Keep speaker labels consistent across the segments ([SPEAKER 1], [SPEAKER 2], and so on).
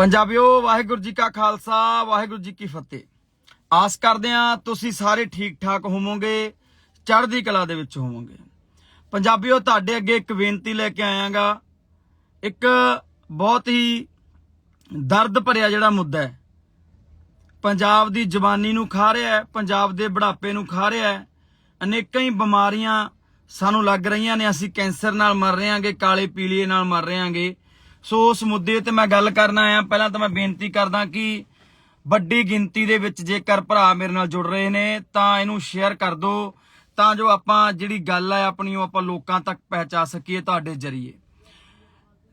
[SPEAKER 1] ਪੰਜਾਬੀਓ, ਵਾਹਿਗੁਰੂ ਜੀ ਕਾ ਖਾਲਸਾ, ਵਾਹਿਗੁਰੂ ਜੀ ਕੀ ਫਤਿਹ। ਆਸ ਕਰਦੇ ਆ ਤੁਸੀਂ ਸਾਰੇ ਠੀਕ ਠਾਕ ਹੋਵੋਗੇ, ਚੜ੍ਹਦੀ ਕਲਾ ਦੇ ਵਿੱਚ ਹੋਵੋਗੇ। ਪੰਜਾਬੀਓ, ਤੁਹਾਡੇ ਅੱਗੇ ਇੱਕ ਬੇਨਤੀ ਲੈ ਕੇ ਆਇਆਗਾ। ਇੱਕ ਬਹੁਤ ਹੀ ਦਰਦ ਭਰਿਆ ਜਿਹੜਾ ਮੁੱਦਾ ਹੈ। ਪੰਜਾਬ ਦੀ ਜਵਾਨੀ ਨੂੰ ਖਾ ਰਿਹਾ ਹੈ, ਪੰਜਾਬ ਦੇ ਬੁਢਾਪੇ ਨੂੰ ਖਾ ਰਿਹਾ ਹੈ। ਅਨੇਕਾਂ ਹੀ ਬਿਮਾਰੀਆਂ ਸਾਨੂੰ ਲੱਗ ਰਹੀਆਂ ਨੇ, ਅਸੀਂ ਕੈਂਸਰ ਨਾਲ ਮਰ ਰਹੇ ਹਾਂਗੇ, ਕਾਲੇ ਪੀਲੀਏ ਨਾਲ ਮਰ ਰਹੇ ਹਾਂਗੇ। ਸੋ ਉਸ ਮੁੱਦੇ ਤੇ ਮੈਂ ਗੱਲ ਕਰਨ ਆਇਆ। ਪਹਿਲਾਂ ਤਾਂ ਮੈਂ ਬੇਨਤੀ ਕਰਦਾ ਕਿ ਵੱਡੀ ਗਿਣਤੀ ਦੇ ਵਿੱਚ ਜੇਕਰ ਭਰਾ ਮੇਰੇ ਨਾਲ ਜੁੜ ਰਹੇ ਨੇ, ਤਾਂ ਇਹਨੂੰ ਸ਼ੇਅਰ ਕਰ ਦਿਓ, ਤਾਂ ਜੋ ਆਪਾਂ ਜਿਹੜੀ ਗੱਲ ਹੈ ਆਪਣੀ ਉਹ ਆਪਾਂ ਲੋਕਾਂ ਤੱਕ ਪਹੁੰਚਾ ਸਕੀਏ ਤੁਹਾਡੇ ਜ਼ਰੀਏ।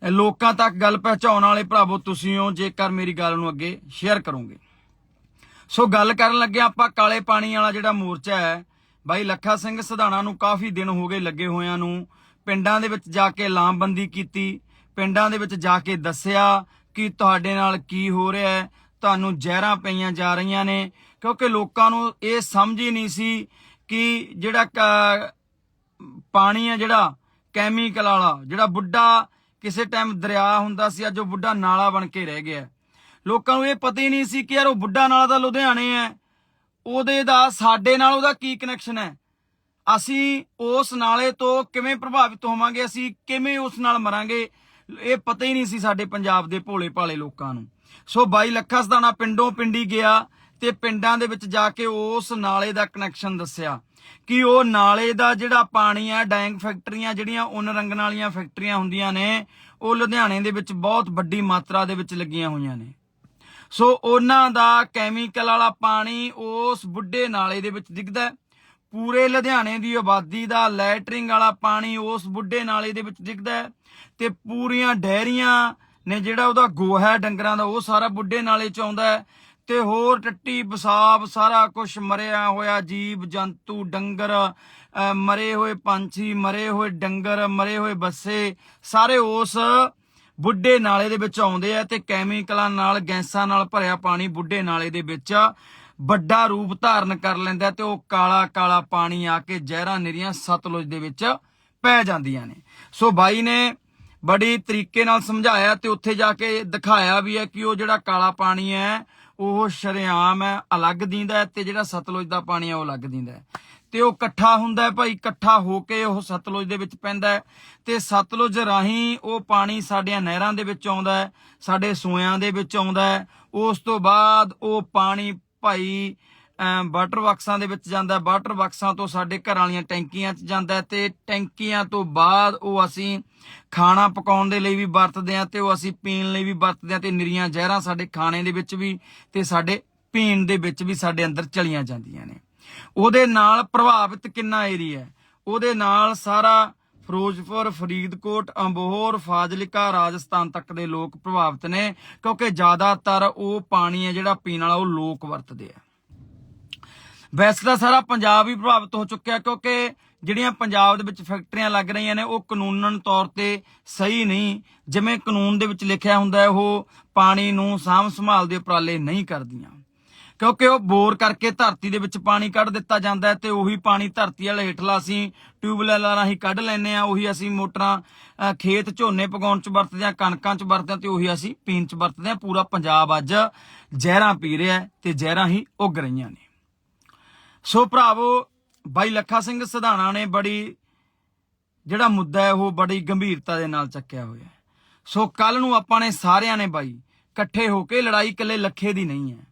[SPEAKER 1] ਲੋਕਾਂ ਤੱਕ ਗੱਲ ਪਹੁੰਚਾਉਣ ਵਾਲੇ ਭਰਾਵੋ, ਤੁਸੀਂ ਹੋ, ਜੇਕਰ ਮੇਰੀ ਗੱਲ ਨੂੰ ਅੱਗੇ ਸ਼ੇਅਰ ਕਰੋਗੇ। ਸੋ ਗੱਲ ਕਰਨ ਲੱਗੇ ਆਪਾਂ ਕਾਲੇ ਪਾਣੀ ਵਾਲਾ ਜਿਹੜਾ ਮੋਰਚਾ ਹੈ। ਬਾਈ, ਲੱਖਾ ਸਿੰਘ ਸਧਾਣਾ ਨੂੰ ਕਾਫੀ ਦਿਨ ਹੋ ਗਏ ਲੱਗੇ ਹੋਇਆਂ ਨੂੰ। ਪਿੰਡਾਂ ਦੇ ਵਿੱਚ ਜਾ ਕੇ ਲਾਮਬੰਦੀ ਕੀਤੀ। ਪਿੰਡਾਂ ਦੇ ਵਿੱਚ ਜਾ ਕੇ ਦੱਸਿਆ ਕਿ ਤੁਹਾਡੇ ਨਾਲ ਕੀ ਹੋ ਰਿਹਾ ਹੈ। ਤੁਹਾਨੂੰ ਜ਼ਹਿਰਾਂ ਪਈਆਂ ਜਾ ਰਹੀਆਂ ਨੇ, ਕਿਉਂਕਿ ਲੋਕਾਂ ਨੂੰ ਇਹ ਸਮਝ ਹੀ ਨਹੀਂ ਸੀ ਕਿ ਜਿਹੜਾ ਕ- ਪਾਣੀ ਹੈ ਜਿਹੜਾ, ਕੈਮੀਕਲ ਵਾਲਾ, ਜਿਹੜਾ ਬੁੱਢਾ ਕਿਸੇ ਟਾਈਮ ਦਰਿਆ ਹੁੰਦਾ ਸੀ, ਅੱਜ ਉਹ ਬੁੱਢਾ ਨਾਲਾ ਬਣ ਕੇ ਰਹਿ ਗਿਆ। ਲੋਕਾਂ ਨੂੰ ਇਹ ਪਤਾ ਹੀ ਨਹੀਂ ਸੀ ਕਿ ਯਾਰ ਉਹ ਬੁੱਢਾ ਨਾਲਾ ਤਾਂ ਲੁਧਿਆਣੇ ਹੈ। ਉਹਦੇ ਦਾ, ਸਾਡੇ ਨਾਲ ਉਹਦਾ ਕੀ ਕਨੈਕਸ਼ਨ ਹੈ? ਅਸੀਂ ਉਸ ਨਾਲੇ ਤੋਂ ਕਿਵੇਂ ਪ੍ਰਭਾਵਿਤ ਹੋਵਾਂਗੇ? ਅਸੀਂ ਕਿਵੇਂ ਉਸ ਨਾਲ ਮਰਾਂਗੇ? ਇਹ ਪਤਾ ਹੀ ਨਹੀਂ ਸੀ ਸਾਡੇ ਪੰਜਾਬ ਦੇ ਭੋਲੇ ਭਾਲੇ ਲੋਕਾਂ ਨੂੰ। ਸੋ ਬਾਈ ਲੱਖਾ ਸਦਾਣਾ ਪਿੰਡੋਂ ਪਿੰਡੀ ਗਿਆ ਤੇ ਪਿੰਡਾਂ ਦੇ ਵਿੱਚ ਜਾ ਕੇ ਉਸ ਨਾਲੇ ਦਾ ਕਨੈਕਸ਼ਨ ਦੱਸਿਆ ਕਿ ਉਹ ਨਾਲੇ ਦਾ ਜਿਹੜਾ ਪਾਣੀ ਆ, ਡੈਂਗ ਫੈਕਟਰੀਆਂ ਜਿਹੜੀਆਂ ਉਨ ਰੰਗਣ ਵਾਲੀਆਂ ਫੈਕਟਰੀਆਂ ਹੁੰਦੀਆਂ ਨੇ, ਉਹ ਲੁਧਿਆਣੇ ਦੇ ਵਿੱਚ ਬਹੁਤ ਵੱਡੀ ਮਾਤਰਾ ਦੇ ਵਿੱਚ ਲੱਗੀਆਂ ਹੋਈਆਂ ਨੇ। ਸੋ ਉਹਨਾਂ ਦਾ ਕੈਮੀਕਲ ਵਾਲਾ ਪਾਣੀ ਉਸ ਬੁੱਢੇ ਨਾਲੇ ਦੇ ਵਿੱਚ ਡਿੱਗਦਾ ਪੂਰੇ ਲੁਧਿਆਣੇ ਦੀ ਆਬਾਦੀ ਦਾ ਲੈਟਰਿੰਗ ਵਾਲਾ ਪਾਣੀ ਉਸ ਬੁੱਢੇ ਨਾਲੇ ਦੇ ਵਿੱਚ ਡਿੱਗਦਾ ਤੇ ਪੂਰੀਆਂ ਡੈਰੀਆਂ ਨੇ ਜਿਹੜਾ ਉਹਦਾ ਗੋਹਾ ਡੰਗਰਾਂ ਦਾ, ਉਹ ਸਾਰਾ ਬੁੱਢੇ ਨਾਲੇ ਚ ਆਉਂਦਾ ਤੇ ਹੋਰ ਟੱਟੀ ਬਸਾਬ ਸਾਰਾ ਕੁਝ ਮਰਿਆ ਹੋਇਆ ਜੀਵ, ਜੰਤੂ, ਡੰਗਰ ਮਰੇ ਹੋਏ ਪੰਛੀ, ਮਰੇ ਹੋਏ ਡੰਗਰ, ਮਰੇ ਹੋਏ ਬੱਸੇ, ਸਾਰੇ ਉਸ ਬੁੱਢੇ ਨਾਲੇ ਦੇ ਵਿੱਚ ਆਉਂਦੇ ਆ ਤੇ ਕੈਮੀਕਲਾਂ ਨਾਲ, ਗੈਸਾਂ ਨਾਲ ਭਰਿਆ ਪਾਣੀ ਬੁੱਢੇ ਨਾਲੇ ਦੇ ਵਿੱਚ ਵੱਡਾ ਰੂਪ ਧਾਰਨ ਕਰ ਲੈਂਦਾ ਤੇ ਉਹ ਕਾਲਾ ਕਾਲਾ ਪਾਣੀ ਆ ਕੇ ਜ਼ਹਿਰਾਂ ਨਿਰੀਆਂ ਸਤਲੁਜ ਦੇ ਵਿੱਚ ਪੈ ਜਾਂਦੀਆਂ ਨੇ। ਸੋ ਬਾਈ ਨੇ ਬੜੀ ਤਰੀਕੇ ਨਾਲ ਸਮਝਾਇਆ ਤੇ ਉੱਥੇ ਜਾ ਕੇ ਦਿਖਾਇਆ ਵੀ ਹੈ ਕਿ ਉਹ ਜਿਹੜਾ ਕਾਲਾ ਪਾਣੀ ਹੈ, ਉਹ ਸ਼ਰੇਆਮ ਹੈ, ਅਲੱਗ ਦਿੰਦਾ ਹੈ ਤੇ ਜਿਹੜਾ ਸਤਲੁਜ ਦਾ ਪਾਣੀ ਹੈ, ਉਹ ਅਲੱਗ ਦਿੰਦਾ ਹੈ। ਤੇ ਉਹ ਇਕੱਠਾ ਹੁੰਦਾ ਭਾਈ, ਇਕੱਠਾ ਹੋ ਕੇ ਉਹ ਸਤਲੁਜ ਦੇ ਵਿੱਚ ਪੈਂਦਾ ਹੈ ਤੇ ਸਤਲੁਜ ਰਾਹੀਂ ਉਹ ਪਾਣੀ ਸਾਡੀਆਂ ਨਹਿਰਾਂ ਦੇ ਵਿੱਚ ਆਉਂਦਾ ਸਾਡੇ ਸੂਇਆਂ ਦੇ ਵਿੱਚ ਆਉਂਦਾ ਉਸ ਤੋਂ ਬਾਅਦ ਉਹ ਪਾਣੀ ਭਾਈ ਵਾਟਰ ਬਾਕਸਾਂ ਦੇ ਵਿੱਚ ਜਾਂਦਾ ਵਾਟਰ ਬਾਕਸਾਂ ਤੋਂ ਸਾਡੇ ਘਰਾਂ ਵਾਲੀਆਂ ਟੈਂਕੀਆਂ 'ਚ ਜਾਂਦਾ ਹੈ ਤੇ ਟੈਂਕੀਆਂ ਤੋਂ ਬਾਅਦ ਉਹ ਅਸੀਂ ਖਾਣਾ ਪਕਾਉਣ ਦੇ ਲਈ ਵੀ ਵਰਤਦੇ ਹਾਂ ਤੇ ਉਹ ਅਸੀਂ ਪੀਣ ਲਈ ਵੀ ਵਰਤਦੇ ਹਾਂ ਤੇ ਨਿਰੀਆਂ ਜ਼ਹਿਰਾਂ ਸਾਡੇ ਖਾਣੇ ਦੇ ਵਿੱਚ ਵੀ ਤੇ ਸਾਡੇ ਪੀਣ ਦੇ ਵਿੱਚ ਵੀ ਸਾਡੇ ਅੰਦਰ ਚਲੀਆਂ ਜਾਂਦੀਆਂ ਨੇ। ਉਹਦੇ ਨਾਲ ਪ੍ਰਭਾਵਿਤ ਕਿੰਨਾ ਏਰੀਆ ਉਹਦੇ ਨਾਲ ਸਾਰਾ ਫਿਰੋਜ਼ਪੁਰ, ਫਰੀਦਕੋਟ, ਅੰਬੋਹਰ, ਫਾਜ਼ਿਲਕਾ, ਰਾਜਸਥਾਨ ਤੱਕ ਦੇ ਲੋਕ ਪ੍ਰਭਾਵਿਤ ਨੇ ਕਿਉਂਕਿ ਜ਼ਿਆਦਾਤਰ ਉਹ ਪਾਣੀ ਹੈ ਜਿਹੜਾ ਪੀਣ ਵਾਲਾ, ਉਹ ਲੋਕ ਵਰਤਦੇ ਆ। ਵੈਸੇ ਤਾਂ ਸਾਰਾ ਪੰਜਾਬ ਹੀ ਪ੍ਰਭਾਵਿਤ ਹੋ ਚੁੱਕਿਆ ਕਿਉਂਕਿ ਜਿਹੜੀਆਂ ਪੰਜਾਬ ਦੇ ਵਿੱਚ ਫੈਕਟਰੀਆਂ ਲੱਗ ਰਹੀਆਂ ਨੇ, ਉਹ ਕਾਨੂੰਨਨ ਤੌਰ ਤੇ ਸਹੀ ਨਹੀਂ। ਜਿਵੇਂ ਕਾਨੂੰਨ ਦੇ ਵਿੱਚ ਲਿਖਿਆ ਹੁੰਦਾ ਹੈ, ਉਹ ਪਾਣੀ ਨੂੰ ਸਾਂਭ ਸੰਭਾਲ ਦੇ ਉਪਰਾਲੇ ਨਹੀਂ ਕਰਦੀਆਂ। ਕਿਉਂਕਿ ਉਹ ਬੋਰ ਕਰਕੇ ਧਰਤੀ ਦੇ ਵਿੱਚ ਪਾਣੀ ਕੱਢ ਦਿੱਤਾ ਜਾਂਦਾ ਹੈ ਤੇ ਉਹੀ ਪਾਣੀ ਧਰਤੀ ਵਾਲੇ ਹੇਠਲਾ ਅਸੀਂ ਟਿਊਬਵੈੱਲਾਂ ਰਾਹੀਂ ਕੱਢ ਲੈਂਦੇ ਆ ਉਹੀ ਅਸੀਂ ਮੋਟਰਾਂ ਖੇਤ ਝੋਨੇ ਪਕਾਉਣ ਚ ਵਰਤਦੇ ਆ ਕਣਕਾਂ ਚ ਵਰਤਦੇ ਆ ਤੇ ਉਹੀ ਅਸੀਂ ਪੀਣ ਚ ਵਰਤਦੇ ਆ ਪੂਰਾ ਪੰਜਾਬ ਅੱਜ ਜ਼ਹਿਰਾਂ ਪੀ ਰਿਹਾ ਹੈ ਤੇ ਜ਼ਹਿਰਾਂ ਹੀ ਉੱਗ ਰਹੀਆਂ ਨੇ। ਸੋ ਭਰਾਵੋ, ਬਾਈ ਲੱਖਾ ਸਿੰਘ ਸਧਾਣਾ ਨੇ ਬੜੀ, ਜਿਹੜਾ ਮੁੱਦਾ ਹੈ, ਉਹ ਬੜੀ ਗੰਭੀਰਤਾ ਦੇ ਨਾਲ ਚੱਕਿਆ ਹੋਇਆ ਸੋ ਕੱਲ ਨੂੰ ਆਪਾਂ ਨੇ ਸਾਰਿਆਂ ਨੇ ਬਾਈ ਇਕੱਠੇ ਹੋ ਕੇ ਲੜਾਈ ਇਕੱਲੇ ਲੱਖੇ ਦੀ ਨਹੀਂ ਹੈ।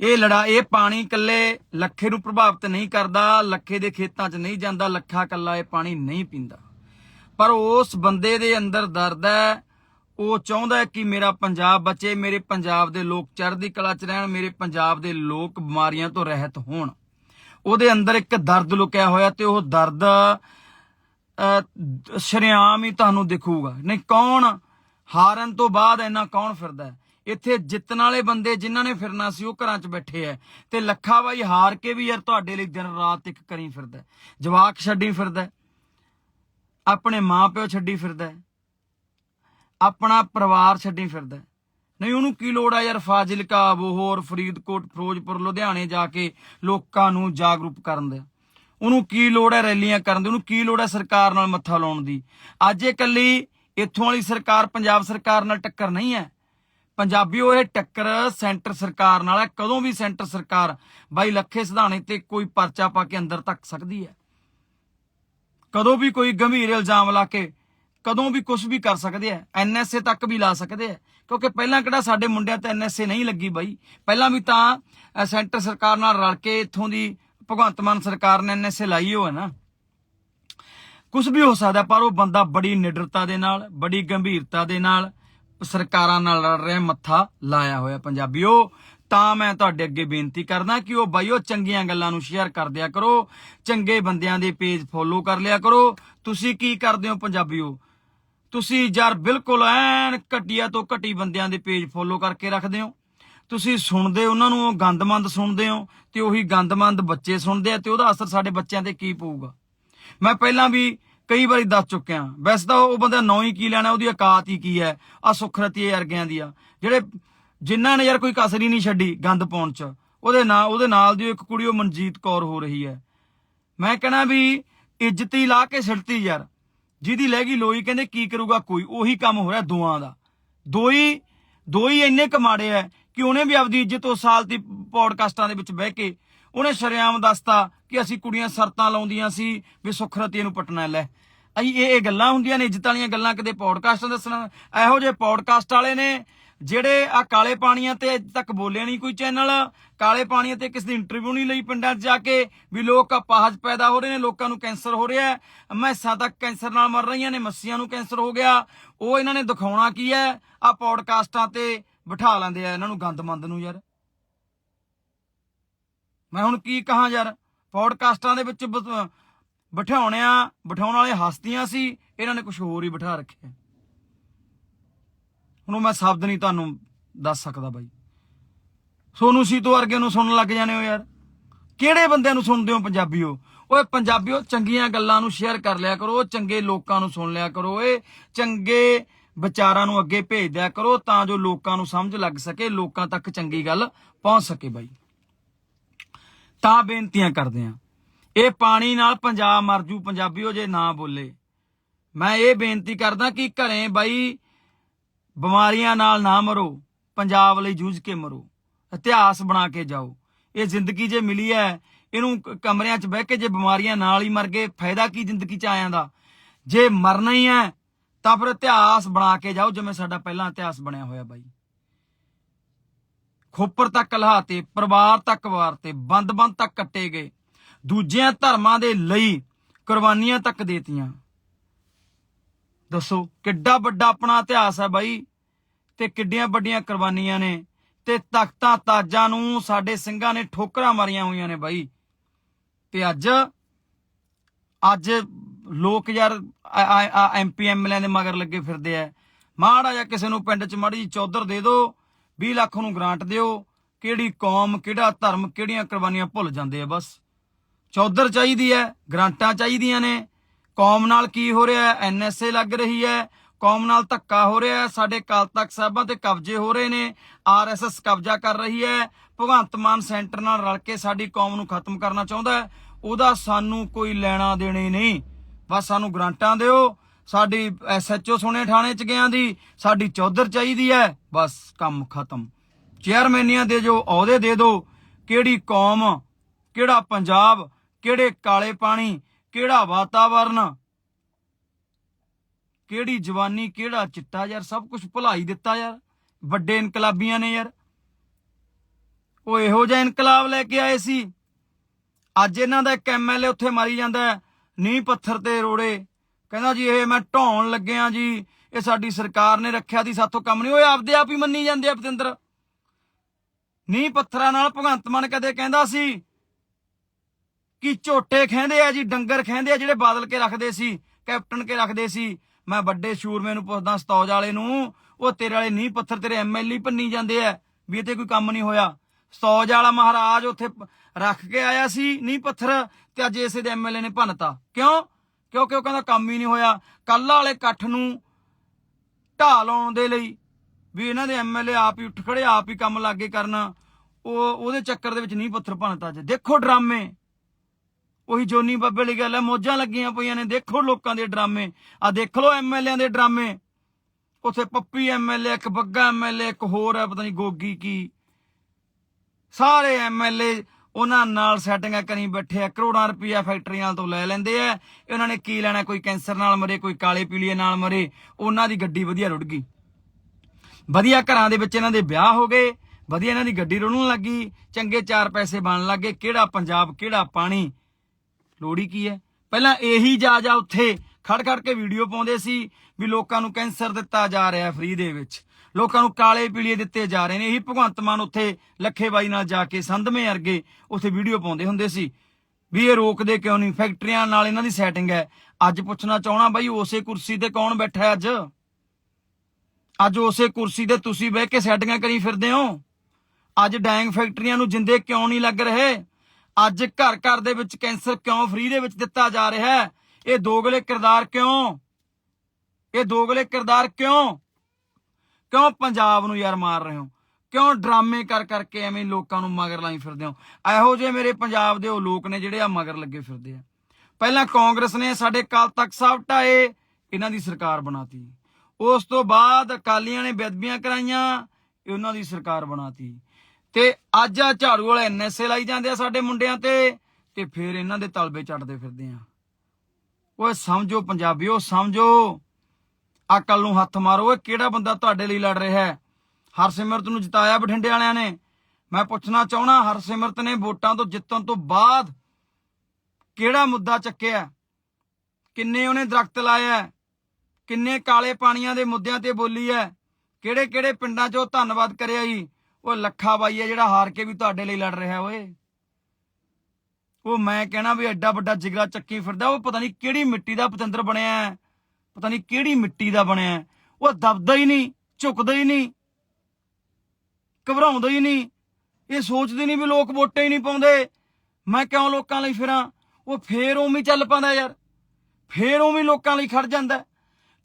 [SPEAKER 1] ਇਹ ਲੜਾ ਇਹ ਪਾਣੀ ਇਕੱਲੇ ਲੱਖੇ ਨੂੰ ਪ੍ਰਭਾਵਿਤ ਨਹੀਂ ਕਰਦਾ ਲੱਖੇ ਦੇ ਖੇਤਾਂ 'ਚ ਨਹੀਂ ਜਾਂਦਾ ਲੱਖਾ ਇਕੱਲਾ ਇਹ ਪਾਣੀ ਨਹੀਂ ਪੀਂਦਾ। ਪਰ ਉਸ ਬੰਦੇ ਦੇ ਅੰਦਰ ਦਰਦ ਹੈ ਉਹ ਚਾਹੁੰਦਾ ਕਿ ਮੇਰਾ ਪੰਜਾਬ ਬਚੇ ਮੇਰੇ ਪੰਜਾਬ ਦੇ ਲੋਕ ਚੜ੍ਹਦੀ ਕਲਾ 'ਚ ਰਹਿਣ ਮੇਰੇ ਪੰਜਾਬ ਦੇ ਲੋਕ ਬਿਮਾਰੀਆਂ ਤੋਂ ਰਹਿਤ ਹੋਣ। ਉਹਦੇ ਅੰਦਰ ਇੱਕ ਦਰਦ ਲੁਕਿਆ ਹੋਇਆ ਤੇ ਉਹ ਦਰਦ ਅਹ, ਸ਼ਰੇਆਮ ਹੀ ਤੁਹਾਨੂੰ ਦਿਖੂਗਾ। ਨਹੀਂ ਕੌਣ ਹਾਰਨ ਤੋਂ ਬਾਅਦ ਇੰਨਾ ਕੌਣ ਫਿਰਦਾ ਹੈ? ਇੱਥੇ ਜਿੱਤਣ ਵਾਲੇ ਬੰਦੇ ਜਿਨ੍ਹਾਂ ਨੇ ਫਿਰਨਾ ਸੀ ਉਹ ਘਰਾਂ 'ਚ ਬੈਠੇ ਐ। ਤੇ ਲੱਖਾ ਬਾਈ ਹਾਰ ਕੇ ਵੀ ਯਾਰ ਤੁਹਾਡੇ ਲਈ ਦਿਨ ਰਾਤ ਇੱਕ ਕਰੀ ਫਿਰਦਾ ਜਵਾਕ ਛੱਡੀ ਫਿਰਦਾ ਹੈ। ਆਪਣੇ ਮਾਪਿਓ ਛੱਡੀ ਫਿਰਦਾ ਆਪਣਾ ਪਰਿਵਾਰ ਛੱਡੀ ਫਿਰਦਾ ਨਹੀਂ, ਉਹਨੂੰ ਕੀ ਲੋੜ ਆ ਯਾਰ ਫਾਜ਼ਿਲਕਾ, ਬੋਹਰ, ਫਰੀਦਕੋਟ, ਫਿਰੋਜ਼ਪੁਰ, ਲੁਧਿਆਣੇ ਜਾ ਕੇ ਲੋਕਾਂ ਨੂੰ ਜਾਗਰੂਕ ਕਰਨ ਦਾ। ਉਹਨੂੰ ਕੀ ਲੋੜ ਹੈ ਰੈਲੀਆਂ ਕਰਨ ਦੀ? ਉਹਨੂੰ ਕੀ ਲੋੜ ਹੈ ਸਰਕਾਰ ਨਾਲ ਮੱਥਾ ਲਾਉਣ ਦੀ? ਅੱਜ ਇਹ ਇਕੱਲੀ ਇੱਥੋਂ ਵਾਲੀ ਸਰਕਾਰ, ਪੰਜਾਬ ਸਰਕਾਰ ਨਾਲ ਟੱਕਰ ਨਹੀਂ ਹੈ ਪੰਜਾਬੀਓ ਇਹ ਟੱਕਰ ਸੈਂਟਰ ਸਰਕਾਰ ਨਾਲ ਹੈ, ਕਦੋਂ ਵੀ ਸੈਂਟਰ ਸਰਕਾਰ ਬਾਈ ਲੱਖੇ ਸਿਧਾਣੇ ਤੇ ਕੋਈ ਪਰਚਾ ਪਾ ਕੇ ਅੰਦਰ ਤੱਕ ਸਕਦੀ ਹੈ? ਕਦੋਂ ਵੀ ਕੋਈ ਗੰਭੀਰ ਇਲਜ਼ਾਮ ਲਾ ਕੇ, ਕਦੋਂ ਵੀ ਕੁਝ ਵੀ ਕਰ ਸਕਦੇ ਆ ਐਨਐਸਏ ਤੱਕ ਵੀ ਲਾ ਸਕਦੇ ਆ ਕਿਉਂਕਿ ਪਹਿਲਾਂ ਕਿਹੜਾ ਸਾਡੇ ਮੁੰਡਿਆਂ ਤੇ ਐਨਐਸਏ ਨਹੀਂ ਲੱਗੀ ਬਾਈ। ਪਹਿਲਾਂ ਵੀ ਤਾਂ ਸੈਂਟਰ ਸਰਕਾਰ ਨਾਲ ਰਲ ਕੇ ਇੱਥੋਂ ਦੀ ਭਗਵੰਤ ਮਾਨ ਸਰਕਾਰ ਨੇ ਐਨਐਸਏ ਲਾਈ ਹੋ ਹੈ ਨਾ। ਕੁਝ ਵੀ ਹੋ ਸਕਦਾ, ਪਰ ਉਹ ਬੰਦਾ ਬੜੀ ਨਿਡਰਤਾ ਦੇ ਨਾਲ, ਬੜੀ ਗੰਭੀਰਤਾ ਦੇ ਨਾਲ ਸਰਕਾਰਾਂ ਨਾਲ ਲੜ ਰਿਹਾ, ਮੱਥਾ ਲਾਇਆ ਹੋਇਆ ਪੰਜਾਬੀਓ। ਤਾਂ ਮੈਂ ਤੁਹਾਡੇ ਅੱਗੇ ਬੇਨਤੀ ਕਰਦਾ ਕਿ ਉਹ ਬਾਈਓ ਚੰਗੀਆਂ ਗੱਲਾਂ ਨੂੰ ਸ਼ੇਅਰ ਕਰ ਦਿਆ ਕਰੋ, ਚੰਗੇ ਬੰਦਿਆਂ ਦੇ ਪੇਜ ਫੋਲੋ ਕਰ ਲਿਆ ਕਰੋ। ਤੁਸੀਂ ਕੀ ਕਰਦੇ ਹੋ ਪੰਜਾਬੀਓ? ਤੁਸੀਂ ਯਾਰ ਬਿਲਕੁਲ ਐਨ ਘਟੀਆ ਤੋਂ ਘਟੀ ਬੰਦਿਆਂ ਦੇ ਪੇਜ ਫੋਲੋ ਕਰਕੇ ਰੱਖਦੇ ਹੋ। ਤੁਸੀਂ ਸੁਣਦੇ ਉਹਨਾਂ ਨੂੰ, ਉਹ ਗੰਦਮੰਦ ਸੁਣਦੇ ਹੋ ਤੇ ਉਹੀ ਗੰਦਮੰਦ ਬੱਚੇ ਸੁਣਦੇ ਆ ਤੇ ਉਹਦਾ ਅਸਰ ਸਾਡੇ ਬੱਚਿਆਂ ਤੇ ਕੀ ਪਊਗਾ? ਮੈਂ ਪਹਿਲਾਂ ਵੀ ਕਈ ਵਾਰੀ ਦੱਸ ਚੁੱਕਿਆ। ਵੈਸੇ ਤਾਂ ਉਹ ਬੰਦਾ ਨੌ ਹੀ ਕੀ ਲੈਣਾ, ਉਹਦੀ ਔਕਾਤ ਹੀ ਕੀ ਹੈ? ਆ ਸੁਖਰਤੀ ਵਰਗਿਆਂ ਦੀ ਆ। ਜਿਹੜੇ ਜਿਨ੍ਹਾਂ ਨੇ ਯਾਰ ਕੋਈ ਕਸਰ ਹੀ ਨਹੀਂ ਛੱਡੀ ਗੰਦ ਪਾਉਣ ਚ, ਉਹਦੇ ਨਾਲ ਉਹਦੇ ਨਾਲ ਦੀ ਇੱਕ ਕੁੜੀ, ਉਹ ਮਨਜੀਤ ਕੌਰ ਹੋ ਰਹੀ ਹੈ। ਮੈਂ ਕਹਣਾ ਵੀ ਇੱਜ਼ਤ ਹੀ ਲਾ ਕੇ ਸਿੜਤੀ ਯਾਰ। ਜਿਹਦੀ ਲੈ ਗਈ ਲੋਈ, ਕਹਿੰਦੇ ਕੀ ਕਰੂਗਾ ਕੋਈ? ਉਹੀ ਕੰਮ ਹੋ ਰਿਹਾ ਦੋਆਂ ਦਾ। ਦੋਈ ਦੋਈ ਇੰਨੇ ਕਮਾੜੇ ਐ ਕਿ ਉਹਨੇ ਵੀ ਆਪਦੀ ਇੱਜ਼ਤ ਉਸ ਸਾਲ ਦੀ ਪੌਡਕਾਸਟਾਂ ਦੇ ਵਿੱਚ ਬਹਿ ਕੇ ਉਹਨੇ ਸ਼ਰਿਆਮ ਦੱਸਤਾ ਕਿ ਅਸੀਂ ਕੁੜੀਆਂ ਸਰਤਾਂ ਲਾਉਂਦੀਆਂ ਸੀ ਵੀ ਸੁਖਰਤੀ ਨੂੰ ਪਟਣਾ ਲੈ। ਅਈ ਇਹ ਇਹ ਗੱਲਾਂ ਹੁੰਦੀਆਂ ਨੇ, ਇੱਜ਼ਤ ਵਾਲੀਆਂ ਗੱਲਾਂ ਕਦੇ ਪੌਡਕਾਸਟਾਂ ਦੱਸਣਾ। ਇਹੋ ਜਿਹੇ ਪੌਡਕਾਸਟ ਵਾਲੇ ਨੇ ਜਿਹੜੇ ਆ ਕਾਲੇ ਪਾਣੀਆਂ ਤੇ ਅੱਜ ਤੱਕ ਬੋਲਿਆ ਨਹੀਂ ਕੋਈ ਚੈਨਲ ਕਾਲੇ ਪਾਣੀਆਂ ਤੇ ਕਿਸੇ ਦੀ ਇੰਟਰਵਿਊ ਨਹੀਂ ਲਈ ਪਿੰਡਾਂ 'ਚ ਜਾ ਕੇ ਵੀ ਲੋਕ ਅਪਾਹਜ ਪੈਦਾ ਹੋ ਰਹੇ ਨੇ, ਲੋਕਾਂ ਨੂੰ ਕੈਂਸਰ ਹੋ ਰਿਹਾ ਹੈ। ਮੈਸਾਂ ਤੱਕ ਕੈਂਸਰ ਨਾਲ ਮਰ ਰਹੀਆਂ ਨੇ, ਮੱਸੀਆਂ ਨੂੰ ਕੈਂਸਰ ਹੋ ਗਿਆ। ਉਹ ਇਹਨਾਂ ਨੇ ਦਿਖਾਉਣਾ ਕੀ ਹੈ? ਆ ਪੌਡਕਾਸਟਾਂ ਤੇ ਬਿਠਾ ਲੈਂਦੇ ਆ, ਇਹਨਾਂ ਨੂੰ ਗੰਦਮੰਦ ਨੂੰ ਯਾਰ। ਮੈਂ ਹੁਣ ਕੀ ਕਹਾਂ ਯਾਰ? ਪੌਡਕਾਸਟਾਂ ਦੇ ਵਿੱਚ ਬ- ਬਿਠਾਉਣਿਆ ਬਿਠਾਉਣ ਵਾਲੇ ਹਸਤੀਆਂ ਸੀ, ਇਹਨਾਂ ਨੇ ਕੁਝ ਹੋਰ ਹੀ ਬਿਠਾ ਰੱਖਿਆ। ਹੁਣ ਉਹ ਮੈਂ ਸ਼ਬਦ ਨਹੀਂ ਤੁਹਾਨੂੰ ਦੱਸ ਸਕਦਾ ਬਾਈ। ਸੋਨੂ ਸੀਤੋ ਵਰਗੇ ਨੂੰ ਸੁਣਨ ਲੱਗ ਜਾਣੇ ਹੋ ਯਾਰ। ਕਿਹੜੇ ਬੰਦਿਆਂ ਨੂੰ ਸੁਣਦੇ ਹੋ ਪੰਜਾਬੀਓ? ਓਏ ਪੰਜਾਬੀਓ, ਚੰਗੀਆਂ ਗੱਲਾਂ ਨੂੰ ਸ਼ੇਅਰ ਕਰ ਲਿਆ ਕਰੋ, ਚੰਗੇ ਲੋਕਾਂ ਨੂੰ ਸੁਣ ਲਿਆ ਕਰੋ ਓਏ। ਚੰਗੇ ਵਿਚਾਰਾਂ ਨੂੰ ਅੱਗੇ ਭੇਜ ਦਿਆ ਕਰੋ ਤਾਂ ਜੋ ਲੋਕਾਂ ਨੂੰ ਸਮਝ ਲੱਗ ਸਕੇ, ਲੋਕਾਂ ਤੱਕ ਚੰਗੀ ਗੱਲ ਪਹੁੰਚ ਸਕੇ ਬਾਈ। ਤਾਂ ਬੇਨਤੀਆਂ ਕਰਦੇ ਆ। ਇਹ ਪਾਣੀ ਨਾਲ ਪੰਜਾਬ ਮਰ ਜੂ ਹੋ ਜੇ ਨਾ ਬੋਲੇ। ਮੈਂ ਇਹ ਬੇਨਤੀ ਕਰਦਾ ਕਿ ਘਰੇ ਬਾਈ ਬਿਮਾਰੀਆਂ ਨਾਲ ਨਾ ਮਰੋ, ਪੰਜਾਬ ਲਈ ਜੂਝ ਕੇ ਮਰੋ, ਇਤਿਹਾਸ ਬਣਾ ਕੇ ਜਾਓ। ਇਹ ਜ਼ਿੰਦਗੀ ਜੇ ਮਿਲੀ ਹੈ ਇਹਨੂੰ ਕਮਰਿਆਂ 'ਚ ਬਹਿ ਕੇ ਜੇ ਬਿਮਾਰੀਆਂ ਨਾਲ ਹੀ ਮਰ ਗਏ, ਫਾਇਦਾ ਕੀ ਜ਼ਿੰਦਗੀ 'ਚ ਆਇਆਂ ਦਾ? ਜੇ ਮਰਨਾ ਹੀ ਹੈ ਤਾਂ ਫਿਰ ਇਤਿਹਾਸ ਬਣਾ ਕੇ ਜਾਓ, ਜਿਵੇਂ ਸਾਡਾ ਪਹਿਲਾਂ ਇਤਿਹਾਸ ਬਣਿਆ ਹੋਇਆ ਬਾਈ। ਖੋਪਰ ਤੱਕ ਲਹਾਤੇ, ਪਰਿਵਾਰ ਤੱਕ ਵਾਰਤੇ, ਬੰਦ-ਬੰਦ ਤੱਕ ਕੱਟੇ ਗਏ। ਦੂਜਿਆਂ ਧਰਮਾਂ ਦੇ ਲਈ ਕੁਰਬਾਨੀਆਂ ਤੱਕ ਦੇਤੀਆਂ। ਦੱਸੋ, ਕਿੱਡਾ ਵੱਡਾ ਆਪਣਾ ਇਤਿਹਾਸ ਹੈ ਬਾਈ? ਤੇ ਕਿੱਡੀਆਂ ਵੱਡੀਆਂ ਕੁਰਬਾਨੀਆਂ ਨੇ। ਤੇ ਤਖਤਾਂ ਤਾਜਾਂ ਨੂੰ ਸਾਡੇ ਸਿੰਘਾਂ ਨੇ ਠੋਕਰਾਂ ਮਾਰੀਆਂ ਹੋਈਆਂ ਨੇ ਬਾਈ। ਤੇ ਅੱਜ ਅੱਜ ਲੋਕ ਯਾਰ ਐਮਪੀ ਐਮਐਲਏ ਦੇ ਮਗਰ ਲੱਗੇ ਫਿਰਦੇ ਆ। ਮਾੜਾ ਜਾਂ ਕਿਸੇ ਨੂੰ ਪਿੰਡ 'ਚ ਮਾੜੀ ਜਿਹੀ ਚੌਧਰ ਦੇ ਦਿਓ। 20 ਲੱਖ ਨੂੰ ਗ੍ਰਾਂਟ ਦਿਓ। ਕਿਹੜੀ ਕੌਮ, ਕਿਹੜਾ ਧਰਮ, ਕਿਹੜੀਆਂ ਕੁਰਬਾਨੀਆਂ ਭੁੱਲ ਜਾਂਦੇ ਆ ਬਸ। ਚੌਧਰ ਚਾਹੀਦੀ ਹੈ ਗ੍ਰਾਂਟਾਂ ਚਾਹੀਦੀਆਂ ਨੇ। ਕੌਮ ਨਾਲ ਕੀ ਹੋ ਰਿਹਾ ਹੈ ਐਨਐਸਏ ਲੱਗ ਰਹੀ ਹੈ ਕੌਮ ਨਾਲ ਧੱਕਾ ਹੋ ਰਿਹਾ ਹੈ ਸਾਡੇ ਕਾਲ ਤਖ਼ਤ ਸਾਹਿਬਾਂ ਤੇ ਕਬਜ਼ੇ ਹੋ ਰਹੇ ਨੇ। ਆਰਐਸਐਸ ਕਬਜ਼ਾ ਕਰ ਰਹੀ ਹੈ ਭਗਵੰਤ ਮਾਨ ਸੈਂਟਰ ਨਾਲ ਰਲ ਕੇ ਸਾਡੀ ਕੌਮ ਨੂੰ ਖਤਮ ਕਰਨਾ ਚਾਹੁੰਦਾ ਹੈ ਉਹਦਾ ਸਾਨੂੰ ਕੋਈ ਲੈਣਾ ਦੇਣੇ ਨਹੀਂ। ਬਸ ਸਾਨੂੰ ਗ੍ਰਾਂਟਾਂ ਦਿਓ। ਸਾਡੀ ਐਸਐਚਓ ਸੁਣੇ ਥਾਣੇ ਚ ਗਿਆਂ ਦੀ ਸਾਡੀ ਚੌਧਰ ਚਾਹੀਦੀ ਹੈ ਬਸ ਕੰਮ ਖਤਮ। ਚੇਅਰਮੈਨੀਆਂ ਦੇ ਜੋ ਅਹੁਦੇ ਦੇ ਦਿਓ ਕਿਹੜੀ ਕੌਮ ਕਿਹੜਾ ਪੰਜਾਬ ਕਿਹੜੇ ਕਾਲੇ ਪਾਣੀ ਕਿਹੜਾ ਵਾਤਾਵਰਨ ਕਿਹੜੀ ਜਵਾਨੀ ਕਿਹੜਾ ਚਿੱਟਾ ਯਾਰ ਸਭ ਕੁਝ ਭੁਲਾਈ ਦਿੱਤਾ ਯਾਰ। ਵੱਡੇ ਇਨਕਲਾਬੀਆਂ ਨੇ ਯਾਰ। ਉਹ ਇਹੋ ਜਿਹਾ ਇਨਕਲਾਬ ਲੈ ਕੇ ਆਏ ਸੀ। ਅੱਜ ਇਹਨਾਂ ਦਾ ਇੱਕ ਐਮਐਲਏ ਉੱਥੇ ਮਾਰੀ ਜਾਂਦਾ ਹੈ, ਨੀਂਹ ਪੱਥਰ ਤੇ ਰੋੜੇ। ਕਹਿੰਦਾ ਜੀ, ਇਹ ਮੈਂ ਢਾਉਣ ਲੱਗਿਆ ਜੀ। ਇਹ ਸਾਡੀ ਸਰਕਾਰ ਨੇ ਰੱਖਿਆ ਦੀ ਸਾਥੋਂ ਕੰਮ ਨਹੀਂ ਹੋਇਆ। ਆਪਦੇ ਆਪ ਹੀ ਮੰਨੀ ਜਾਂਦੇ ਆ ਪਤਿੰਦਰ ਨੀਂਹ ਪੱਥਰਾਂ ਨਾਲ ਭਗਵੰਤ ਮਾਨ ਕਦੇ ਕਹਿੰਦਾ ਸੀ ਕਿ ਝੋਟੇ ਖਹਿੰਦੇ ਆ ਜੀ, ਡੰਗਰ ਖਹਿੰਦੇ ਆ, ਜਿਹੜੇ ਬਾਦਲ ਕੇ ਰੱਖਦੇ ਸੀ, ਕੈਪਟਨ ਕੇ ਰੱਖਦੇ ਸੀ। ਮੈਂ ਵੱਡੇ ਸ਼ੂਰਮੇ ਨੂੰ ਪੁੱਛਦਾ, ਸਤੌਜ ਵਾਲੇ ਨੂੰ, ਉਹ ਤੇਰੇ ਵਾਲੇ ਨੀਂਹ ਪੱਥਰ ਤੇਰੇ ਐਮਐਲਏ ਭੰਨੀ ਜਾਂਦੇ ਆ, ਵੀ ਇਹ ਤੇ ਕੋਈ ਕੰਮ ਨਹੀਂ ਹੋਇਆ। ਸਤੌਜ ਵਾਲਾ ਮਹਾਰਾਜ ਉੱਥੇ ਰੱਖ ਕੇ ਆਇਆ ਸੀ ਨੀਂਹ ਪੱਥਰ, ਤੇ ਅੱਜ ਇਸੇ ਦੇ ਐਮਐਲਏ ਨੇ ਭੰਨਤਾ। ਕਿਉਂ? ਕਿਉਂਕਿ ਉਹ ਕਹਿੰਦਾ ਕੰਮ ਹੀ ਨਹੀਂ ਹੋਇਆ। ਕੱਲ ਵਾਲੇ ਇਕੱਠ ਨੂੰ ਢਾਹ ਲਾਉਣ ਦੇ ਲਈ ਵੀ ਇਹਨਾਂ ਦੇ ਐਮਐਲਏ ਆਪ ਹੀ ਉੱਠ ਖੜੇ, ਆਪ ਹੀ ਕੰਮ ਲਾਗੇ ਕਰਨਾ। ਉਹ ਉਹਦੇ ਚੱਕਰ ਦੇ ਵਿੱਚ ਨਹੀਂ ਪੱਥਰ ਭੰਨਤਾ ਜੇ ਦੇਖੋ ਡਰਾਮੇ। ਉਹੀ ਜੋਨੀ ਬੱਬੇ ਵਾਲੀ ਗੱਲ ਹੈ, ਮੋਜਾਂ ਲੱਗੀਆਂ ਪਈਆਂ ਨੇ। ਦੇਖੋ ਲੋਕਾਂ ਦੇ ਡਰਾਮੇ। ਆ ਦੇਖ ਲਓ ਐਮਐਲਏਆਂ ਦੇ ਡਰਾਮੇ। ਉੱਥੇ ਪੱਪੀ ਐਮਐਲਏ ਇੱਕ ਬੱਗਾ ਐਮਐਲਏ ਇੱਕ ਹੋਰ ਹੈ, ਪਤਾ ਨਹੀਂ ਗੋਗੀ ਕੀ। ਸਾਰੇ ਐਮਐਲਏ ਉਹਨਾਂ ਨਾਲ ਸੈਟਿੰਗਾਂ ਕਰੀ ਬੈਠੇ ਆ, ਕਰੋੜਾਂ ਰੁਪਈਆ ਫੈਕਟਰੀਆਂ ਤੋਂ ਲੈ ਲੈਂਦੇ ਆ। ਇਹਨਾਂ ਨੇ ਕੀ ਲੈਣਾ, ਕੋਈ ਕੈਂਸਰ ਨਾਲ ਮਰੇ, ਕੋਈ ਕਾਲੇ ਪੀਲੀਏ ਨਾਲ ਮਰੇ, ਉਹਨਾਂ ਦੀ ਗੱਡੀ ਵਧੀਆ ਰੁੜ ਗਈ। ਵਧੀਆ ਘਰਾਂ ਦੇ ਵਿੱਚ ਇਹਨਾਂ ਦੇ ਵਿਆਹ ਹੋ ਗਏ, ਵਧੀਆ ਇਹਨਾਂ ਦੀ ਗੱਡੀ ਰੁੜਨ ਲੱਗੀ ਚੰਗੇ ਚਾਰ ਪੈਸੇ ਬਣਨ ਲੱਗੇ ਕਿਹੜਾ ਪੰਜਾਬ, ਕਿਹੜਾ ਪਾਣੀ? ਲੋੜੀ ਕੀ ਹੈ? ਪਹਿਲਾਂ ਇਹੀ ਜਾ ਜਾ ਉੱਥੇ ਖੜ ਖੜ ਕੇ ਵੀਡੀਓ ਪਾਉਂਦੇ ਸੀ ਵੀ ਲੋਕਾਂ ਨੂੰ ਕੈਂਸਰ ਦਿੱਤਾ ਜਾ ਰਿਹਾ ਫ੍ਰੀ ਦੇ ਵਿੱਚ। ਲੋਕਾਂ ਨੂੰ ਕਾਲੇ ਪੀਲੀਏ ਦਿੱਤੇ ਜਾ ਰਹੇ ਨੇ। ਇਹੀ ਭਗਵੰਤ ਮਾਨ ਉੱਥੇ ਲੱਖੇ ਬਾਈ ਨਾਲ ਜਾ ਕੇ ਸੰਧਮੇ ਵਰਗੇ ਉੱਥੇ ਵੀਡੀਓ ਪਾਉਂਦੇ ਹੁੰਦੇ ਸੀ। ਵੀ ਇਹ ਰੋਕਦੇ ਕਿਉਂ ਨਹੀਂ? ਫੈਕਟਰੀਆਂ ਨਾਲ ਇਹਨਾਂ ਦੀ ਸੈਟਿੰਗ ਹੈ। ਅੱਜ ਪੁੱਛਣਾ ਚਾਹਣਾ ਬਾਈ, ਉਸੇ ਕੁਰਸੀ ਤੇ ਕੌਣ ਬੈਠਾ ਹੈ ਅੱਜ? ਅੱਜ ਉਸੇ ਕੁਰਸੀ ਤੇ ਤੁਸੀਂ ਬਹਿ ਕੇ ਸੈਟਿੰਗਾਂ ਕਰੀ ਫਿਰਦੇ ਹੋ। ਅੱਜ ਡੈਂਗ ਫੈਕਟਰੀਆਂ ਨੂੰ ਜਿੰਦੇ ਕਿਉਂ ਨਹੀਂ ਲੱਗ ਰਹੇ? ਅੱਜ ਘਰ ਘਰ ਦੇ ਵਿੱਚ ਕੈਂਸਰ ਕਿਉਂ ਫ੍ਰੀ ਦੇ ਵਿੱਚ ਦਿੱਤਾ ਜਾ ਰਿਹਾ ਹੈ? ਇਹ ਦੋਗਲੇ ਕਿਰਦਾਰ ਕਿਉਂ? ਇਹ ਦੋਗਲੇ ਕਿਰਦਾਰ ਕਿਉਂ? ਕਿਉਂ ਪੰਜਾਬ ਨੂੰ ਯਾਰ ਮਾਰ ਰਹੇ ਹੋ? ਕਿਉਂ ਡਰਾਮੇ ਕਰ ਕਰਕੇ ਐਵੇਂ ਲੋਕਾਂ ਨੂੰ ਮਗਰ ਲਾਈ ਫਿਰਦੇ ਹੋ? ਇਹੋ ਜਿਹੇ ਮੇਰੇ ਪੰਜਾਬ ਦੇ ਉਹ ਲੋਕ ਨੇ ਜਿਹੜੇ ਆ ਮਗਰ ਲੱਗੇ ਫਿਰਦੇ ਆ। ਪਹਿਲਾਂ ਕਾਂਗਰਸ ਨੇ ਸਾਡੇ ਕਾਲ ਤੱਕ ਸਾਹਿਬ ਢਾਏ, ਇਹਨਾਂ ਦੀ ਸਰਕਾਰ ਬਣਾਤੀ। ਉਸ ਤੋਂ ਬਾਅਦ ਅਕਾਲੀਆਂ ਨੇ ਬੇਦਬੀਆਂ ਕਰਾਈਆਂ, ਉਹਨਾਂ ਦੀ ਸਰਕਾਰ ਬਣਾਤੀ। ਤੇ ਅੱਜ ਆ ਝਾੜੂ ਵਾਲੇ ਐਨਐਸਏ ਲਾਈ ਜਾਂਦੇ ਆ ਸਾਡੇ ਮੁੰਡਿਆਂ ਤੇ ਤੇ ਫਿਰ ਇਹਨਾਂ ਦੇ ਤਲਬੇ ਚੜਦੇ ਫਿਰਦੇ ਆ। ਓਏ ਸਮਝੋ ਪੰਜਾਬੀਓ, ਸਮਝੋ। ਅਕਲ ਨੂੰ ਹੱਥ ਮਾਰੋ ਇਹ ਕਿਹੜਾ ਬੰਦਾ ਤੁਹਾਡੇ ਲਈ ਲੜ ਰਿਹਾ ਹੈ? ਹਰਸਿਮਰਤ ਨੂੰ ਜਿਤਾਇਆ ਬਠਿੰਡੇ ਵਾਲਿਆਂ ਨੇ। ਮੈਂ ਪੁੱਛਣਾ ਚਾਹਣਾ ਹਰਸਿਮਰਤ ਨੇ ਵੋਟਾਂ ਤੋਂ ਜਿੱਤਣ ਤੋਂ ਬਾਅਦ ਕਿਹੜਾ ਮੁੱਦਾ ਚੱਕਿਆ? ਕਿੰਨੇ ਉਹਨੇ ਦਰਖਤ ਲਾਇਆ ਕਿੰਨੇ ਕਾਲੇ ਪਾਣੀਆਂ ਦੇ ਮੁੱਦਿਆਂ ਤੇ ਬੋਲੀ ਹੈ? ਕਿਹੜੇ ਕਿਹੜੇ ਪਿੰਡਾਂ 'ਚ ਉਹ ਧੰਨਵਾਦ ਕਰਿਆ ਜੀ? ਉਹ ਲੱਖਾ ਬਾਈ ਹੈ ਜਿਹੜਾ ਹਾਰ ਕੇ ਵੀ ਤੁਹਾਡੇ ਲਈ ਲੜ ਰਿਹਾ, ਓਏ। ਉਹ ਮੈਂ ਕਹਿਣਾ ਵੀ ਐਡਾ ਵੱਡਾ ਜਿਗਰਾ ਚੱਕੀ ਫਿਰਦਾ, ਉਹ ਪਤਾ ਨਹੀਂ ਕਿਹੜੀ ਮਿੱਟੀ ਦਾ ਪਤੰਦਰ ਬਣਿਆ ਹੈ। ਪਤਾ ਨਹੀਂ ਕਿਹੜੀ ਮਿੱਟੀ ਦਾ ਬਣਿਆ ਉਹ ਦਬਦਾ ਹੀ ਨਹੀਂ, ਝੁਕਦਾ ਹੀ ਨਹੀਂ, ਘਬਰਾਉਂਦਾ ਹੀ ਨਹੀਂ। ਇਹ ਸੋਚਦੇ ਨਹੀਂ ਵੀ ਲੋਕ ਵੋਟਾਂ ਹੀ ਨਹੀਂ ਪਾਉਂਦੇ। ਮੈਂ ਕਿਉਂ ਲੋਕਾਂ ਲਈ ਫਿਰਾਂ? ਉਹ ਫੇਰ ਉਵੇਂ ਚੱਲ ਪਾਉਂਦਾ ਯਾਰ। ਫੇਰ ਉਵੇਂ ਲੋਕਾਂ ਲਈ ਖੜ ਜਾਂਦਾ ਹੈ।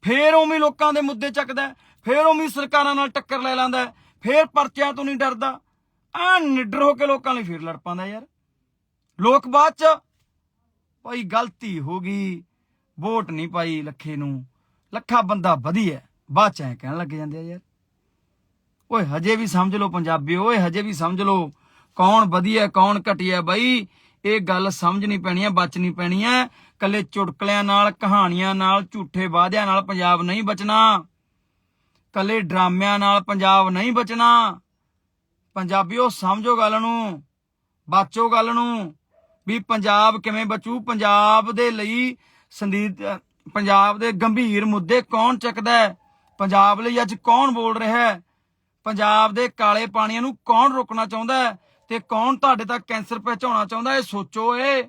[SPEAKER 1] ਫੇਰ ਉਵੇਂ ਲੋਕਾਂ ਦੇ ਮੁੱਦੇ ਚੱਕਦਾ ਹੈ। ਫੇਰ ਉਵੇਂ ਸਰਕਾਰਾਂ ਨਾਲ ਟੱਕਰ ਲੈ ਲੈਂਦਾ ਹੈ। ਫੇਰ ਪਰਚਿਆਂ ਤੋਂ ਨਹੀਂ ਡਰਦਾ। ਆ ਨਿਡਰ ਹੋ ਕੇ ਲੋਕਾਂ ਲਈ ਫੇਰ ਲੜ ਪਾਉਂਦਾ ਯਾਰ। ਲੋਕ ਬਾਅਦ ਚ, ਭਾਈ ਗਲਤੀ ਹੋ ਗਈ। ਵੋਟ ਨਹੀਂ ਪਾਈ ਲੱਖੇ ਨੂੰ। ਲੱਖਾ ਬੰਦਾ ਵਧੀਆ ਬਾਅਦ ਚ ਐਂ ਕਹਿਣ ਲੱਗ ਜਾਂਦੇ ਆ ਯਾਰ। ਓਏ, ਹਜੇ ਵੀ ਸਮਝ ਲਓ ਪੰਜਾਬੀ, ਓਏ, ਹਜੇ ਵੀ ਸਮਝ ਲਓ ਕੌਣ ਵਧੀਆ, ਕੌਣ ਘਟੀਆ ਬਾਈ। ਇਹ ਗੱਲ ਸਮਝਣੀ ਪੈਣੀ ਹੈ ਬਚਣੀ ਪੈਣੀ ਹੈ। ਕੱਲੇ ਚੁਟਕਲਿਆਂ ਨਾਲ, ਕਹਾਣੀਆਂ ਨਾਲ, ਝੂਠੇ ਵਾਅਦਿਆਂ ਨਾਲ ਪੰਜਾਬ ਨਹੀਂ ਬਚਣਾ। ਕੱਲੇ ਡਰਾਮਿਆਂ ਨਾਲ ਪੰਜਾਬ ਨਹੀਂ ਬਚਣਾ। ਪੰਜਾਬੀਓ ਸਮਝੋ ਗੱਲ ਨੂੰ, ਬਾਚੋ ਗੱਲ ਨੂੰ ਵੀ ਪੰਜਾਬ ਕਿਵੇਂ ਬਚੂ? ਪੰਜਾਬ ਦੇ ਲਈ ਸੰਦੀਪ ਪੰਜਾਬ ਦੇ ਗੰਭੀਰ ਮੁੱਦੇ ਕੌਣ ਚੱਕਦਾ ਹੈ? ਪੰਜਾਬ ਲਈ ਅੱਜ ਕੌਣ ਬੋਲ ਰਿਹਾ ਹੈ? ਪੰਜਾਬ ਦੇ ਕਾਲੇ ਪਾਣੀਆਂ ਨੂੰ ਕੌਣ ਰੋਕਣਾ ਚਾਹੁੰਦਾ ਹੈ? ਤੇ ਕੌਣ ਤੁਹਾਡੇ ਤੱਕ ਕੈਂਸਰ ਪਹੁੰਚਾਉਣਾ ਚਾਹੁੰਦਾ ਇਹ ਸੋਚੋ ਏ।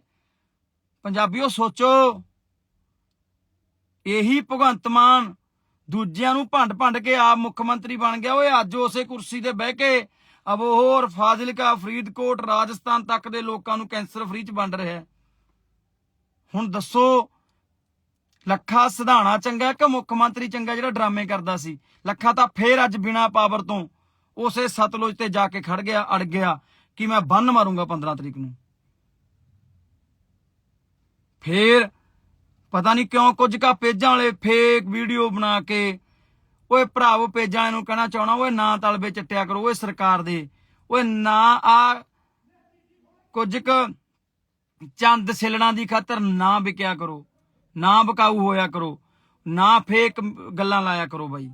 [SPEAKER 1] ਪੰਜਾਬੀਓ, ਸੋਚੋ। ਇਹੀ ਭਗਵੰਤ ਮਾਨ ਦੂਜਿਆਂ ਨੂੰ ਭੰਡ ਭੰਡ ਕੇ ਆਪ ਮੁੱਖ ਮੰਤਰੀ ਬਣ ਗਿਆ। ਓਏ, ਅੱਜ ਉਸੇ ਕੁਰਸੀ ਤੇ ਬਹਿ ਕੇ ਅਬੋਹਰ ਫਾਜ਼ਿਲਕਾ, ਫਰੀਦਕੋਟ, ਰਾਜਸਥਾਨ ਤੱਕ ਦੇ ਲੋਕਾਂ ਨੂੰ ਕੈਂਸਰ ਫ੍ਰੀ ਚ ਵੰਡ ਰਿਹਾ ਹੁਣ ਦੱਸੋ ਲੱਖਾ ਸਿਧਾਣਾ ਚੰਗਾ ਕਿ ਮੁੱਖ ਮੰਤਰੀ ਚੰਗਾ ਜਿਹੜਾ ਡਰਾਮੇ ਕਰਦਾ ਸੀ। ਲੱਖਾ ਤਾਂ ਫੇਰ ਅੱਜ ਬਿਨਾ ਪਾਵਰ ਤੋਂ ਉਸੇ ਸਤਲੁਜ ਤੇ ਜਾ ਕੇ ਖੜ ਗਿਆ, ਅੜ ਗਿਆ ਕਿ ਮੈਂ ਬੰਨ ਮਾਰੂੰਗਾ 15 ਤਰੀਕ ਨੂੰ। ਫੇਰ ਪਤਾ ਨਹੀਂ ਕਿਉਂ ਕੁਝ ਕਾ ਪੇਜਾਂ ਵਾਲੇ ਫੇਕ ਵੀਡੀਓ ਬਣਾ ਕੇ ਓਏ ਭਰਾਵੋ ਪੇਜਾਂ ਵਾਲਿਆਂ ਨੂੰ ਕਹਿਣਾ ਚਾਹਣਾ ਓਏ ਨਾ ਤਲਬੇ ਚੱਟਿਆ ਕਰੋ, ਓਏ ਸਰਕਾਰ ਦੇ। ਓਏ ਨਾ ਆ ਕੁਝ ਕ ਚੰਦ ਸਿਲਣਾ ਦੀ ਖਾਤਰ ਨਾ ਵਿਕਿਆ ਕਰੋ। ਨਾ ਬਕਾਊ ਹੋਇਆ ਕਰੋ, ਨਾ ਫੇਕ ਗੱਲਾਂ ਲਾਇਆ ਕਰੋ ਬਾਈ।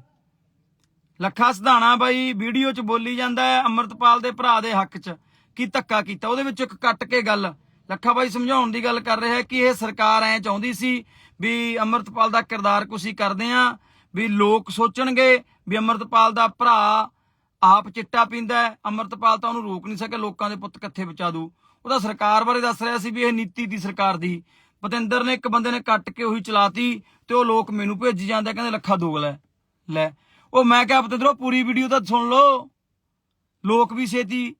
[SPEAKER 1] ਲੱਖਾ ਸਿਧਾਣਾ ਬਾਈ ਵੀਡੀਓ 'ਚ ਬੋਲੀ ਜਾਂਦਾ ਹੈ ਅਮਰਤਪਾਲ ਦੇ ਭਰਾ ਦੇ ਹੱਕ 'ਚ, ਕੀ ਧੱਕਾ ਕੀਤਾ? ਉਹਦੇ ਵਿੱਚ ਇੱਕ ਕੱਟ ਕੇ ਗੱਲ। ਲੱਖਾ ਬਾਈ ਸਮਝਾਉਣ ਦੀ ਗੱਲ ਕਰ ਰਿਹਾ ਹੈ ਕਿ ਇਹ ਸਰਕਾਰ ਐ ਚਾਹੁੰਦੀ ਸੀ ਵੀ ਅਮਰਤਪਾਲ ਦਾ ਕਿਰਦਾਰ ਕੁਸੀ ਕਰਦੇ ਆ ਵੀ ਲੋਕ ਸੋਚਣਗੇ ਵੀ ਅਮਰਤਪਾਲ ਦਾ ਭਰਾ ਆਪ ਚਿੱਟਾ ਪੀਂਦਾ ਹੈ, ਅਮਰਤਪਾਲ ਤਾਂ ਉਹਨੂੰ ਰੋਕ ਨਹੀਂ ਸਕੇ ਲੋਕਾਂ ਦੇ ਪੁੱਤ ਕਿੱਥੇ ਬਚਾ ਦੂ ਉਹਦਾ ਸਰਕਾਰ ਬਾਰੇ ਦੱਸ ਰਿਹਾ ਸੀ ਵੀ ਇਹ ਨੀਤੀ ਦੀ ਸਰਕਾਰ ਦੀ। ਪਤਿੰਦਰ ਨੇ ਇੱਕ ਬੰਦੇ ਨੇ ਕੱਟ ਕੇ ਉਹੀ ਚਲਾਤੀ ਤੇ ਉਹ ਲੋਕ ਮੈਨੂੰ ਭੇਜੀ ਜਾਂਦੇ ਕਹਿੰਦੇ ਲੱਖਾ ਦੋਗਲਾ ਹੈ। ਲੈ। ਉਹ ਮੈਂ ਕਿਹਾ, ਪਤਿੰਦਰੋ ਪੂਰੀ ਵੀਡੀਓ ਤਾਂ ਸੁਣ ਲਓ। ਲੋਕ ਵੀ ਛੇਤੀ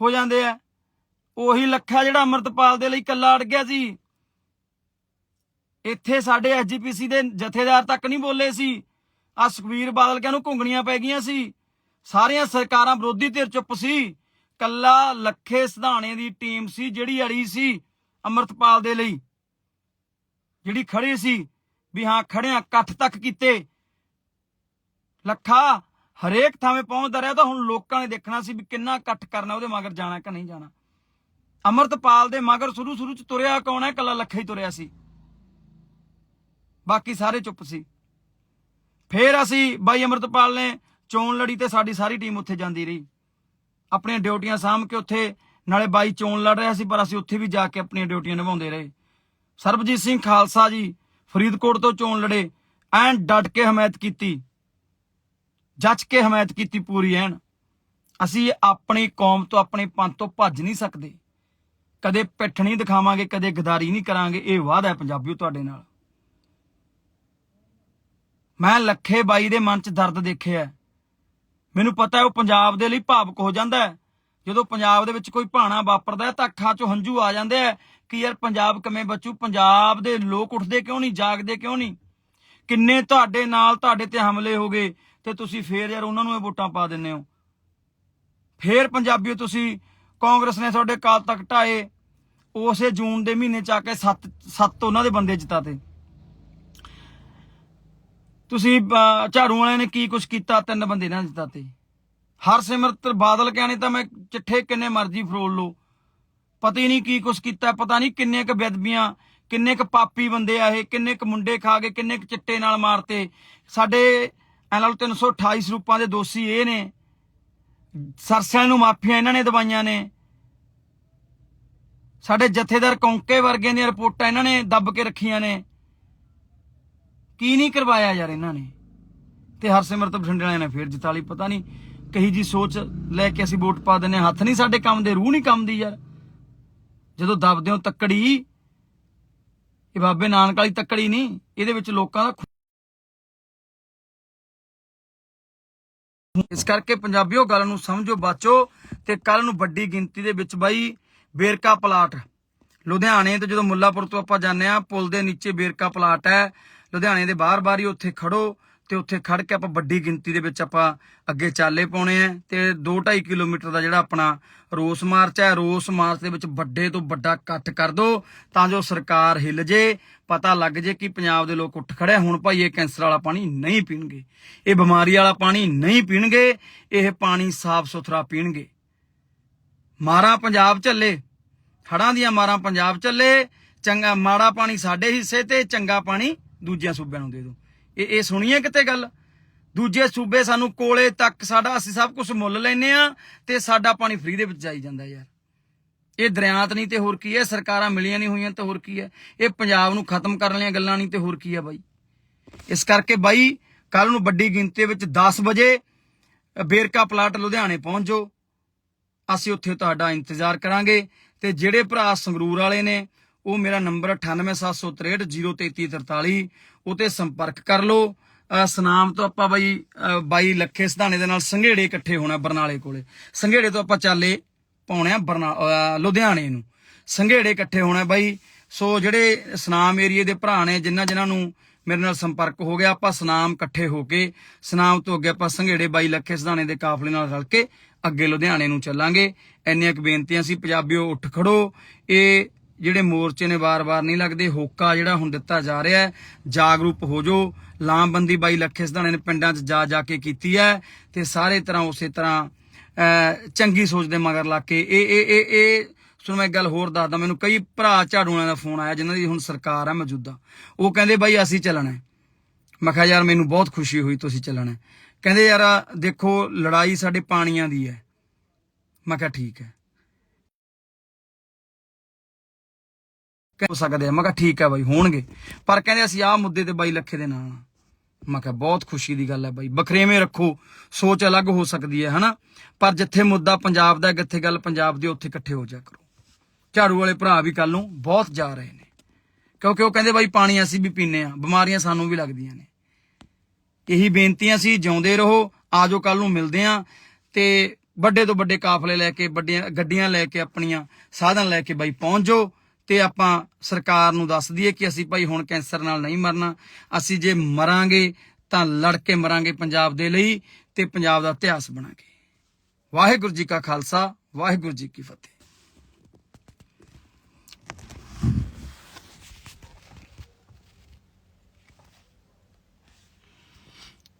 [SPEAKER 1] ਹੋ ਜਾਂਦੇ ਆ। ਉਹੀ ਲੱਖਾ ਜਿਹੜਾ ਅਮਰਤਪਾਲ ਦੇ ਲਈ ਕੱਲਾ ਅੜ ਗਿਆ ਸੀ। ਇੱਥੇ ਸਾਡੇ ਐਸਜੀਪੀਸੀ ਦੇ ਜਥੇਦਾਰ ਤੱਕ ਨਹੀਂ ਬੋਲੇ ਸੀ। ਆ ਸੁਖਵੀਰ ਬਾਦਲ ਕਿਆਂ ਨੂੰ ਘੁੰਗਣੀਆਂ ਪੈ ਗਈਆਂ ਸੀ। ਸਾਰੀਆਂ ਸਰਕਾਰਾਂ ਵਿਰੋਧੀ ਧਿਰ ਚੁੱਪ ਸੀ। ਕੱਲਾ ਲੱਖੇ ਸਿਧਾਣੇ ਦੀ ਟੀਮ ਸੀ, ਜਿਹੜੀ ਅੜੀ ਸੀ। ਅਮਰਤਪਾਲ ਦੇ ਲਈ, ਜਿਹੜੀ ਖੜੀ ਸੀ ਵੀ ਹਾਂ ਖੜਿਆ ਇਕੱਠ ਤੱਕ ਕੀਤੇ। ਲੱਖਾ ਹਰੇਕ ਥਾਵੇਂ ਪਹੁੰਚਦਾ ਰਿਹਾ ਤਾਂ ਹੁਣ ਲੋਕਾਂ ਨੇ ਦੇਖਣਾ ਸੀ ਵੀ ਕਿੰਨਾ ਇਕੱਠ ਕਰਨਾ, ਉਹਦੇ ਮਗਰ ਜਾਣਾ ਕਿ ਨਹੀਂ ਜਾਣਾ। ਅਮਰਤਪਾਲ ਦੇ ਮਗਰ ਸ਼ੁਰੂ ਸ਼ੁਰੂ ਚ ਤੁਰਿਆ ਕੌਣ ਹੈ? ਕੱਲਾ ਲੱਖਾ ਹੀ ਤੁਰਿਆ ਸੀ। ਬਾਕੀ ਸਾਰੇ ਚੁੱਪ ਸੀ। ਫੇਰ ਅਸੀਂ ਬਾਈ ਅਮਰਤਪਾਲ ਨੇ ਚੋਣ ਲੜੀ ਤੇ ਸਾਡੀ ਸਾਰੀ ਟੀਮ ਉੱਥੇ ਜਾਂਦੀ ਰਹੀ। ਆਪਣੀਆਂ ਡਿਊਟੀਆਂ ਸਾਂਭ ਕੇ ਉੱਥੇ ਨਾਲੇ ਬਾਈ ਚੋਣ ਲੜ ਰਿਹਾ ਸੀ, ਪਰ ਅਸੀਂ ਉੱਥੇ ਵੀ ਜਾ ਕੇ ਆਪਣੀਆਂ ਡਿਊਟੀਆਂ ਨਿਭਾਉਂਦੇ ਰਹੇ। ਸਰਬਜੀਤ ਸਿੰਘ ਖਾਲਸਾ ਜੀ ਫਰੀਦਕੋਟ ਤੋਂ ਚੋਣ ਲੜੇ, ਐਨ ਡਟ ਕੇ ਹਮਾਇਤ ਕੀਤੀ, ਜੱਜ ਕੇ ਹਮਾਇਤ ਕੀਤੀ ਪੂਰੀ ਐਨ। ਅਸੀਂ ਆਪਣੀ ਕੌਮ ਤੋਂ, ਆਪਣੇ ਪੰਥ ਤੋਂ ਭੱਜ ਨਹੀਂ ਸਕਦੇ। ਕਦੇ ਪਿੱਠ ਨਹੀਂ ਦਿਖਾਵਾਂਗੇ, ਕਦੇ ਗਦਾਰੀ ਨਹੀਂ ਕਰਾਂਗੇ, ਇਹ ਵਾਅਦਾ ਹੈ ਪੰਜਾਬੀਓ ਤੁਹਾਡੇ ਨਾਲ। ਮੈਂ ਲੱਖੇ ਬਾਈ ਦੇ ਮਨ 'ਚ ਦਰਦ ਦੇਖਿਆ ਮੈਨੂੰ ਪਤਾ ਹੈ ਉਹ ਪੰਜਾਬ ਦੇ ਲਈ ਭਾਵਕ ਹੋ ਜਾਂਦਾ ਹੈ। ਜਦੋਂ ਪੰਜਾਬ ਦੇ ਵਿੱਚ ਕੋਈ ਭਾਣਾ ਵਾਪਰਦਾ ਤਾਂ ਅੱਖਾਂ 'ਚੋਂ ਹੰਝੂ ਆ ਜਾਂਦੇ ਆ ਕਿ ਯਾਰ ਪੰਜਾਬ ਕਿਵੇਂ ਬਚੂ? ਪੰਜਾਬ ਦੇ ਲੋਕ ਉੱਠਦੇ ਕਿਉਂ ਨਹੀਂ? ਜਾਗਦੇ ਕਿਉਂ ਨਹੀਂ? ਕਿੰਨੇ ਤੁਹਾਡੇ ਨਾਲ ਤੁਹਾਡੇ ਤੇ ਹਮਲੇ ਹੋ ਗਏ ਤੇ ਤੁਸੀਂ ਫੇਰ ਯਾਰ ਉਹਨਾਂ ਨੂੰ ਇਹ ਵੋਟਾਂ ਪਾ ਦਿੰਦੇ ਹੋ। ਫੇਰ ਪੰਜਾਬੀਓ ਤੁਸੀਂ ਕਾਂਗਰਸ ਨੇ ਤੁਹਾਡੇ ਕਾਲ ਤੱਕ ਢਾਏ, ਉਸੇ ਜੂਨ ਦੇ ਮਹੀਨੇ ਚ ਆ ਕੇ ਸੱਤ ਸੱਤ ਉਹਨਾਂ ਦੇ ਬੰਦੇ ਜਿਤਾਤੇ ਤੁਸੀਂ ਝਾੜੂ ਵਾਲਿਆਂ ਨੇ ਕੀ ਕੁਝ ਕੀਤਾ? ਤਿੰਨ ਬੰਦੇ ਨਾਲ ਜਿਤਾਤੇ ਹਰਸਿਮਰਤ ਬਾਦਲ ਕਹਿੰਦੇ ਤਾਂ ਮੈਂ ਚਿੱਠੇ ਕਿੰਨੇ ਮਰਜ਼ੀ ਫਰੋਲ ਲਓ ਪਤਾ ਹੀ ਨਹੀਂ ਕੀ ਕੁਛ ਕੀਤਾ, ਪਤਾ ਨਹੀਂ ਕਿੰਨੇ ਕ ਬੇਦਬੀਆਂ ਕਿੰਨੇ ਕ ਪਾਪੀ ਬੰਦੇ ਆ ਇਹ ਕਿੰਨੇ ਕ ਮੁੰਡੇ ਖਾ ਕੇ ਕਿੰਨੇ ਕ ਚਿੱਟੇ ਨਾਲ ਮਾਰਤੇ। ਸਾਡੇ ਐਨਲ 328 ਸਰੂਪਾਂ ਦੇ ਦੋਸ਼ੀ ਇਹ ਨੇ। ਸਰਸਿਆਂ ਨੂੰ ਮਾਫੀਆਂ ਇਹਨਾਂ ਨੇ ਦਵਾਈਆਂ ਨੇ। ਸਾਡੇ ਜਥੇਦਾਰ ਕੌਂਕੇ ਵਰਗਿਆਂ ਦੀਆਂ ਰਿਪੋਰਟਾਂ ਇਹਨਾਂ ਨੇ ਦੱਬ ਕੇ ਰੱਖੀਆਂ ਨੇ। ਕੀ ਨਹੀਂ ਕਰਵਾਇਆ ਯਾਰ ਇਹਨਾਂ ਨੇ। ਤੇ ਹਰਸਿਮਰਤ ਬਠਿੰਡੇ ਵਾਲਿਆਂ ਨੇ ਫੇਰ ਜਿਤਾ ਲਈ ਪਤਾ ਨਹੀਂ ਕਹੀ ਜੀ ਸੋਚ ਲੈ ਕੇ ਅਸੀਂ ਵੋਟ ਪਾ ਦਿੰਨੇ ਹੱਥ ਨਹੀਂ ਸਾਡੇ ਕੰਮ ਦੇ, ਰੂਹ ਨਹੀਂ ਕੰਮ ਦੀ ਯਾਰ। ਜਦੋਂ ਦਬਦੇ ਹੋ ਤੱਕੜੀ, ਇਹ ਬਾਬੇ ਨਾਨਕ ਵਾਲੀ ਤੱਕੜੀ ਨਹੀਂ, ਇਹਦੇ ਵਿੱਚ ਲੋਕਾਂ ਦਾ ਇਸ ਕਰਕੇ ਪੰਜਾਬੀਓ, ਗੱਲ ਨੂੰ ਸਮਝੋ, ਬਾਚੋ ਤੇ ਕੱਲ ਨੂੰ ਵੱਡੀ ਗਿਣਤੀ ਦੇ ਵਿੱਚ ਬਾਈ ਬੇਰਕਾ ਪਲਾਟ। ਲੁਧਿਆਣੇ ਤੋਂ ਜਦੋਂ ਮੁੱਲਾਪੁਰ ਤੋਂ ਆਪਾਂ ਜਾਂਦੇ ਆ ਪੁਲ ਦੇ ਨੀਚੇ ਬੇਰਕਾ ਪਲਾਟ ਹੈ। ਲੁਧਿਆਣੇ ਦੇ ਬਾਹਰ-ਬਾਹਰ ਹੀ ਉੱਥੇ ਖੜੋ। ਤੇ ਉੱਥੇ ਖੜ ਕੇ ਆਪਾਂ ਵੱਡੀ ਗਿਣਤੀ ਦੇ ਵਿੱਚ ਆਪਾਂ ਅੱਗੇ ਚਾਲੇ ਪਾਉਣੇ ਆ ਤੇ 2.5 ਕਿਲੋਮੀਟਰ ਦਾ ਜਿਹੜਾ ਆਪਣਾ ਰੋਸ ਮਾਰਚ ਹੈ, ਰੋਸ ਮਾਰਚ ਦੇ ਵਿੱਚ ਵੱਡੇ ਤੋਂ ਵੱਡਾ ਇਕੱਠ ਕਰ ਦੋ ਤਾਂ ਜੋ ਸਰਕਾਰ ਹਿੱਲ ਜੇ, ਪਤਾ ਲੱਗ ਜੇ ਕਿ ਪੰਜਾਬ ਦੇ ਲੋਕ ਉੱਠ ਖੜੇ ਹੁਣ ਭਾਈ ਇਹ ਕੈਂਸਰ ਵਾਲਾ ਪਾਣੀ ਨਹੀਂ ਪੀਣਗੇ, ਇਹ ਬਿਮਾਰੀ ਵਾਲਾ ਪਾਣੀ ਨਹੀਂ ਪੀਣਗੇ, ਇਹ ਪਾਣੀ ਸਾਫ਼ ਸੁਥਰਾ ਪੀਣਗੇ। ਮਾਰਾਂ ਪੰਜਾਬ ਚੱਲੇ ਹੜਾਂ ਦੀਆਂ ਮਾਰਾਂ ਪੰਜਾਬ ਚੱਲੇ ਚੰਗਾ ਮਾੜਾ ਪਾਣੀ ਸਾਡੇ ਹਿੱਸੇ ਤੇ, ਚੰਗਾ ਪਾਣੀ ਦੂਜਿਆਂ ਸੂਬਿਆਂ ਨੂੰ ਦੇ ਦਿਓ ਇਹ ਇਹ ਸੁਣੀਏ ਕਿਤੇ ਗੱਲ? ਦੂਜੇ ਸੂਬੇ ਸਾਨੂੰ ਕੋਲੇ ਤੱਕ ਸਾਡਾ ਅਸੀਂ ਸਭ ਕੁਝ ਮੁੱਲ ਲੈਨੇ ਆ ਤੇ ਸਾਡਾ ਪਾਣੀ ਫ੍ਰੀ ਦੇ ਵਿੱਚ ਜਾਈ ਜਾਂਦਾ ਯਾਰ। ਇਹ ਦਰਿਆਤ ਨਹੀਂ ਤੇ ਹੋਰ ਕੀ ਹੈ? ਸਰਕਾਰਾਂ ਮਿਲੀਆਂ ਨਹੀਂ ਹੋਈਆਂ ਤੇ ਹੋਰ ਕੀ ਹੈ? ਇਹ ਪੰਜਾਬ ਨੂੰ ਖਤਮ ਕਰਨ ਵਾਲੀਆਂ ਗੱਲਾਂ ਨਹੀਂ ਤੇ ਹੋਰ ਕੀ ਹੈ ਬਾਈ? ਇਸ ਕਰਕੇ ਬਾਈ ਕੱਲ ਨੂੰ ਵੱਡੀ ਗਿਣਤੀ ਵਿੱਚ 10 ਵਜੇ ਬੇਰਕਾ ਪਲਾਟ ਲੁਧਿਆਣੇ ਪਹੁੰਚ ਜਾਓ। ਅਸੀਂ ਉੱਥੇ ਤੁਹਾਡਾ ਇੰਤਜ਼ਾਰ ਕਰਾਂਗੇ ਤੇ ਜਿਹੜੇ ਭਰਾ ਸੰਗਰੂਰ ਵਾਲੇ ਨੇ ਉਹ ਮੇਰਾ ਨੰਬਰ 9876303343 ਉਤੇ ਸੰਪਰਕ ਕਰ ਲਓ। ਅਹ ਸਨਾਮ ਤੋਂ ਆਪਾਂ ਬਾਈ ਬਾਈ ਲੱਖੇ ਸਿਧਾਣੇ ਦੇ ਨਾਲ ਸੰਘੇੜੇ ਇਕੱਠੇ ਹੋਣਾ ਬਰਨਾਲੇ ਕੋਲੇ। ਸੰਘੇੜੇ ਤੋਂ ਆਪਾਂ ਚਾਲੇ ਪਾਉਣੇ ਆ ਬਰਨਾ ਲੁਧਿਆਣੇ ਨੂੰ। ਸੰਘੇੜੇ ਇਕੱਠੇ ਹੋਣਾ ਬਾਈ। ਸੋ ਜਿਹੜੇ ਸਨਾਮ ਏਰੀਏ ਦੇ ਭਰਾ ਨੇ, ਜਿਨ੍ਹਾਂ ਜਿਨ੍ਹਾਂ ਨੂੰ ਮੇਰੇ ਨਾਲ ਸੰਪਰਕ ਹੋ ਗਿਆ, ਆਪਾਂ ਸਨਾਮ ਇਕੱਠੇ ਹੋ ਕੇ, ਸਨਾਮ ਤੋਂ ਅੱਗੇ ਆਪਾਂ ਸੰਘੇੜੇ ਬਾਈ ਲੱਖੇ ਸਿਧਾਣੇ ਦੇ ਕਾਫਲੇ ਨਾਲ ਰਲ ਕੇ ਅੱਗੇ ਲੁਧਿਆਣੇ ਨੂੰ ਚੱਲਾਂਗੇ। ਇੰਨੀਆਂ ਕੁ ਬੇਨਤੀਆਂ ਸੀ, ਪੰਜਾਬੀਓ, ਉੱਠ ਖੜੋ। ਇਹ ਜਿਹੜੇ ਮੋਰਚੇ ਨੇ ਵਾਰ-ਵਾਰ ਨਹੀਂ ਲੱਗਦੇ, ਹੋਕਾ ਜਿਹੜਾ ਹੁਣ ਦਿੱਤਾ ਜਾ ਰਿਹਾ ਹੈ, ਜਾਗਰੂਕ ਹੋ ਜੋ ਲਾਮਬੰਦੀ ਬਾਈ ਲੱਖੇ ਸਿਧਾਣੇ ਨੇ ਪਿੰਡਾਂ 'ਚ ਜਾ ਜਾ ਕੇ ਕੀਤੀ ਹੈ ਤੇ ਸਾਰੇ ਤਰ੍ਹਾਂ ਉਸੇ ਤਰ੍ਹਾਂ ਚੰਗੀ ਸੋਚ ਦੇ ਮਗਰ ਲੱਗ ਕੇ ਇਹ ਇਹ ਇਹ ਇਹ, ਸੁਣ ਮੈਂ ਇੱਕ ਗੱਲ ਹੋਰ ਦੱਸਦਾ, ਮੈਨੂੰ ਕਈ ਭਰਾ ਝਾੜੂਆਂ ਦਾ ਫੋਨ ਆਇਆ ਜਿਨ੍ਹਾਂ ਦੀ ਹੁਣ ਸਰਕਾਰ ਹੈ ਮੌਜੂਦਾ। ਉਹ ਕਹਿੰਦੇ, ਬਾਈ ਅਸੀਂ ਚੱਲਣਾ ਮੈਂ ਕਿਹਾ, ਯਾਰ ਮੈਨੂੰ ਬਹੁਤ ਖੁਸ਼ੀ ਹੋਈ ਤੁਸੀਂ ਚੱਲਣਾ ਕਹਿੰਦੇ, ਯਾਰ ਦੇਖੋ, ਲੜਾਈ ਸਾਡੇ ਪਾਣੀਆਂ ਦੀ ਹੈ। ਮੈਂ ਕਿਹਾ, ਠੀਕ ਹੈ। ਕਹਿ ਹੋ ਸਕਦੇ। ਆ ਮੈਂ ਕਿਹਾ ਠੀਕ ਹੈ ਬਾਈ, ਹੋਣਗੇ। ਪਰ ਕਹਿੰਦੇ ਅਸੀਂ ਆਹ ਮੁੱਦੇ ਤੇ ਬਾਈ ਲੱਖੇ ਦੇ ਨਾਲ। ਆ। ਮੈਂ ਕਿਹਾ ਬਹੁਤ ਖੁਸ਼ੀ ਦੀ ਗੱਲ ਹੈ ਬਾਈ। ਬਖਰੇਵੇਂ ਰੱਖੋ, ਸੋਚ ਅਲੱਗ ਹੋ ਸਕਦੀ ਹੈ, ਹਨਾ? ਪਰ ਜਿੱਥੇ ਮੁੱਦਾ ਪੰਜਾਬ ਦਾ ਜਿੱਥੇ ਗੱਲ ਪੰਜਾਬ ਦੀ ਉੱਥੇ ਇਕੱਠੇ ਹੋ ਜਾ ਕਰੋ। ਝਾੜੂ ਵਾਲੇ ਭਰਾ ਵੀ ਕੱਲ ਨੂੰ ਬਹੁਤ ਜਾ ਰਹੇ ਨੇ। ਕਿਉਂਕਿ ਉਹ ਕਹਿੰਦੇ ਬਾਈ, ਪਾਣੀ ਅਸੀਂ ਵੀ ਪੀਨੇ ਆ ਬਿਮਾਰੀਆਂ ਸਾਨੂੰ ਵੀ ਲੱਗਦੀਆਂ ਨੇ। ਇਹੀ ਬੇਨਤੀਆਂ ਸੀ, ਜਿਉਂਦੇ ਰਹੋ ਆਜੋ ਕੱਲ ਨੂੰ ਮਿਲਦੇ ਆ ਤੇ ਵੱਡੇ ਤੋਂ ਵੱਡੇ ਕਾਫਲੇ ਲੈ ਕੇ, ਵੱਡੀਆਂ ਗੱਡੀਆਂ ਲੈ ਕੇ, ਆਪਣੀਆਂ ਸਾਧਨ ਲੈ ਕੇ ਬਾਈ ਪਹੁੰਚ ਜਾਓ। ਤੇ ਆਪਾਂ ਸਰਕਾਰ ਨੂੰ ਦੱਸ ਦਈਏ ਕਿ ਅਸੀਂ ਭਾਈ ਹੁਣ ਕੈਂਸਰ ਨਾਲ ਨਹੀਂ ਮਰਨਾ। ਅਸੀਂ ਜੇ ਮਰਾਂਗੇ ਤਾਂ ਲੜ ਕੇ ਮਰਾਂਗੇ ਪੰਜਾਬ ਦੇ ਲਈ ਤੇ ਪੰਜਾਬ ਦਾ ਇਤਿਹਾਸ ਬਣਾਂਗੇ। ਵਾਹਿਗੁਰੂ ਜੀ ਕਾ ਖਾਲਸਾ, ਵਾਹਿਗੁਰੂ ਜੀ ਕੀ ਫਤਿਹ।